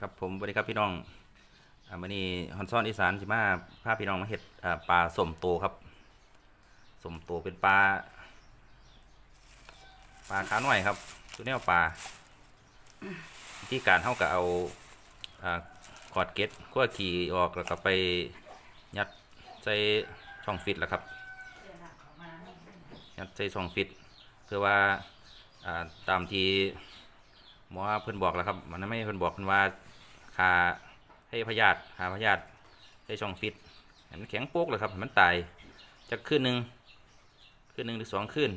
ครับผมสวัสดีครับพี่น้องอ่ามื้อนี้ฮอนซ่อนอีสานสิมาพาพี่น้องมาเฮ็ดอ่าปลาสมโตครับสมโตเป็นปลาปลาขาหน่อยครับตัวแนวปลาวิธีการเฮาก็เอาอ่าขอดเกล็ดขั้วขี่ออกแล้วก็ไปยัดใส่ช่องฟิตแล้วครับยัดใส่ช่องฟิตเพื่อว่าอ่าตามที่ หมอเพิ่นบอกแล้วครับ มันไม่เพิ่นบอกเพิ่นว่าคาให้พยาธิหาพยาธิใส่ช่องฟิตมันแข็งโป๊กเลยครับมันตายจะคืนหนึ่งคืนหนึ่งหรือสองคืน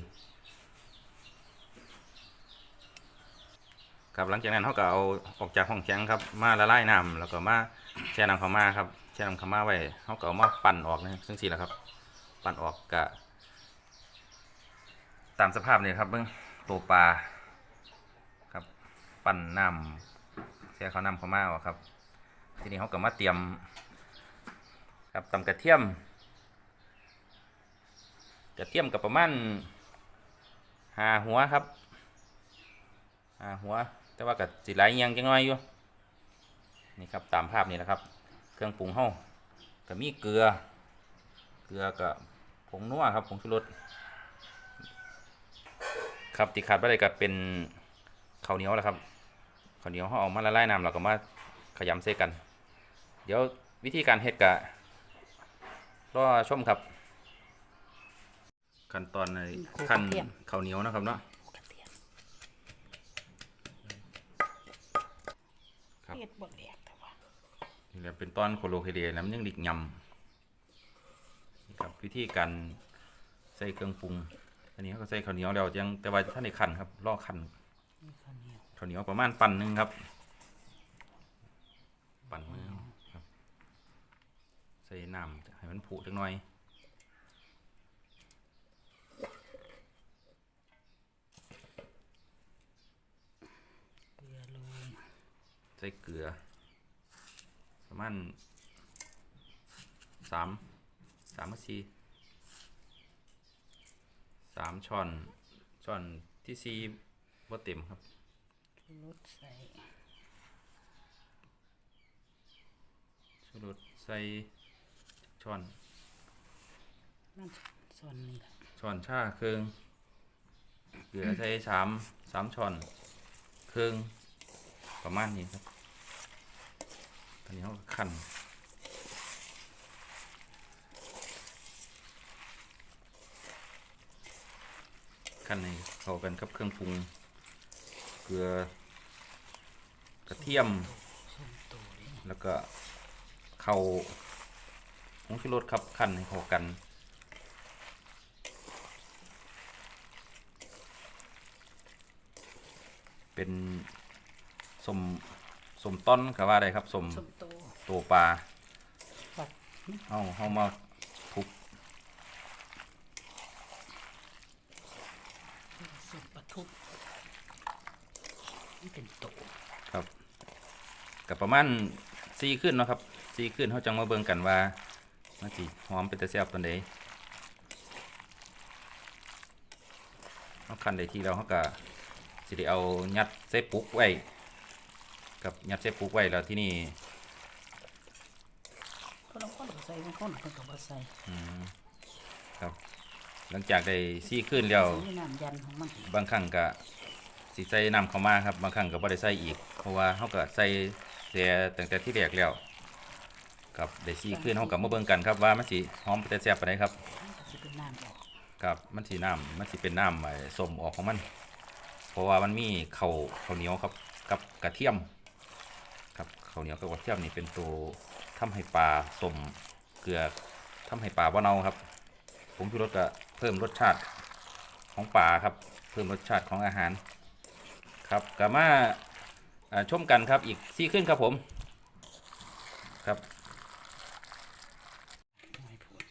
ครับหลังจากนั้นเขาก็เอาออกจากห้องแข็งครับมาละลายน้ำแล้วก็มาแช่น้ำขาวมาครับแช่น้ำขาวมาไว้เขาก็เอามาปั่นออกนะซึ่งสี่แหละครับ ปั่นออกกะตามสภาพนี่ครับเบิ่งตัวปลา ปั่นน้ำแช่เขาวน้ำเขาวมาครับ ทีนี้เขาก็มาเตรียม ครับตำกระเทียม กระเทียมกับประมาณหาหัวครับหาหัว แต่ว่ากับสิหลายยังจังน้อยอยู่นี่ครับตามภาพนี่แหละครับ เครื่องปรุงเฮาก็มีเกลือ เกลือกับผงนัวครับผงชูรสครับที่ขาดไปเลยก็เป็นข้าวเหนียวแหละครับาวเหนียวเขาเอามาละลายน้ำแล้วก็มาขยำเส้กัน เดี๋ยววิธีการเฮ็ดกะรอชมครับ ขั้นตอนในขั้นข้าวเหนียวนะครับเนาะครับเฮ็ดบ่แหลกแต่ว่านี่แหละเป็นตอนโคโลเคเดียน้ำยังดิกยำครับวิธีการใส่เครื่องปรุงอันนี้เขาก็ใส่ข้าวเหนียวแล้วยังแต่ว่าท่านในขันครับรอขัน ข้าวเหนียวประมาณปั่นหนึ่งครับ ปั่นมือครับ ใส่น้ำให้มันผุจักหน่อยเกลือลงใส่เกลือ ประมาณสามสามนาทีสามช้อนช้อนที่สี่บ่เต็มครับ รสใส่ชูรสใส่ช้อนนั่นส่วนนี้ล่ะช้อนชาครึ่งเกลือใส่สามสามช้อนครึ่งประมาณนี้ครับตอนนี้เขาก็คั่นคั่นให้เข้ากันกับเครื่องปรุง เกลือกระเทียมส้มโตนี่แล้วก็เข้าผงชูรสครับคั่นให้เข้ากัน เป็นสมสมต้นก็ว่าได้ครับสมส้มโตตัวปลาปัดเฮาเฮามาทุบ ส้มปลาทุบมัน เป็นโตครับกับประมาณสี่ขึ้นเนาะครับสี่ขึ้นเขาจังมาเบิ่งกันว่ามันสิหอมเป็นตะแซ่บปานใดเขาคันได้ทีแล้วเขาก็สิได้เอายัดใส่ปุกไว้กับยัดใส่ปุกไว้แล้วที่นี่ก็ลองคนก็ใส่บางคนก็ก็บ่ใส่ครับ หลังจากได้ซี่ขึ้นแล้วนี่น้ำยันของมันบางครั้งก็ สิใส่น้ำเข้ามาครับบางครั้งก็บ่ได้ใส่อีก เพราะว่าเขาก็ใส่เสียตั้งแต่ที่แรกแล้วครับได้ซี่ขึ้นเขาก็มาเบิ่งกันครับว่ามันสิหอมเป็นตะแซ่บปานใดครับครับมันสีน้ำมันสิเป็นน้ำไอ้สมออกของมัน เพราะว่ามันมีเข้าวข้าวเหนียวครับกับกระเทียมครับข้าวเหนียวกับกระเทียมนี่เป็นตัวทำให้ปลาสมเกลือทำให้ปลาบ่เน่าครับ ผมชูรสก็เพิ่มรสชาติของปลาครับ เพิ่มรสชาติของอาหาร ครับกลับมาอ่าชมกันครับอีกซี่ขึ้นครับผม ครับ ไม่พูด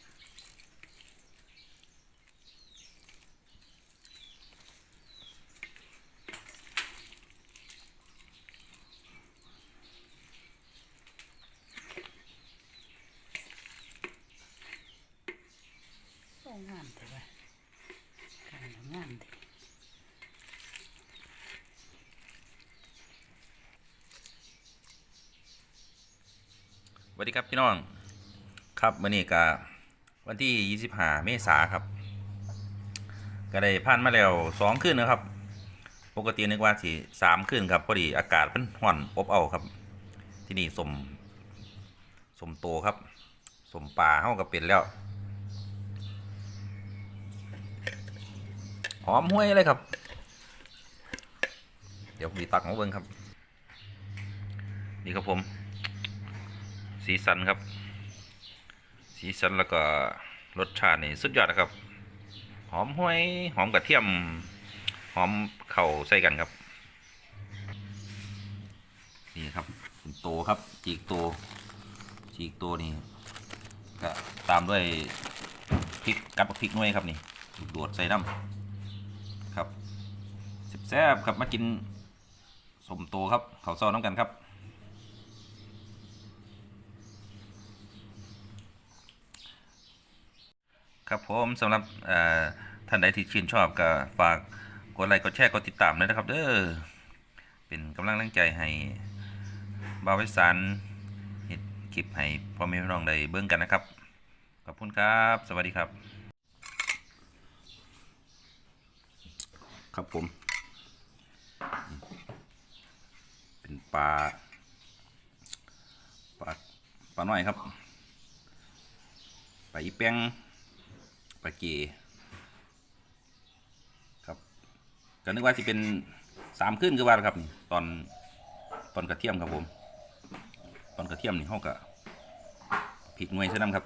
โอ้งามแต่ว่าการงามดี สวัส ดีครับพี่น้อง ครับวันนี้ก็วันที่ 25 เมษาครับ ก็ได้ผ่านมาแล้วสองคืนนะครับ ปกตินึกว่าสิสามคืนครับพอดีอากาศมันห่อนอบเอาครับ ที่นี่สมสมโตครับสมปลาเฮาก็เป็นแล้วหอมห้วยเลยครับ เดี๋ยวมีตักของเบิ้งครับ นี่ครับผม สีสันครับ สีสันแล้วก็รสชาตินี่สุดยอดนะครับ หอมห้วยหอมกระเทียม หอมเข่าใส่กันครับ นี่ครับเป็นโตครับจีกโตจีกโตนี่ก็ตามด้วยพริกกับพริกหน่วยครับนี่โดดใส่น้ำครับแซ่บครับมากินสมโตครับเขาวเศร้าน้ำกันครับ ครับผมสำหรับท่านใดที่ชื่นชอบก็ฝากกดไลค์กดแชร์กดติดตามด้วยนะครับ เด้อเป็นกำลังแรงใจให้บ่าวไวสารเฮ็ดคลิปให้พ่อแม่พี่น้องได้เบิ่งกันนะครับ ขอบคุณครับ สวัสดีครับ ครับผม เป็นปลาปลาปลาหน้อยครับปลาอีแป้ง ปาเกครับก็นึกว่าจะเป็นสามขึ้นคือว่าล่ะครับนี่ตอนตอนกระเทียมครับผม ตอนกระเทียมนี่เขาก็พริกหน่วยใช่น้ำครับ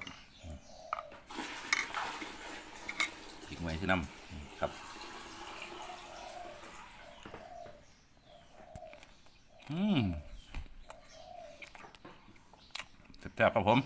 พริกหน่วยใช่น้ำครับอืมแซ่บครับผม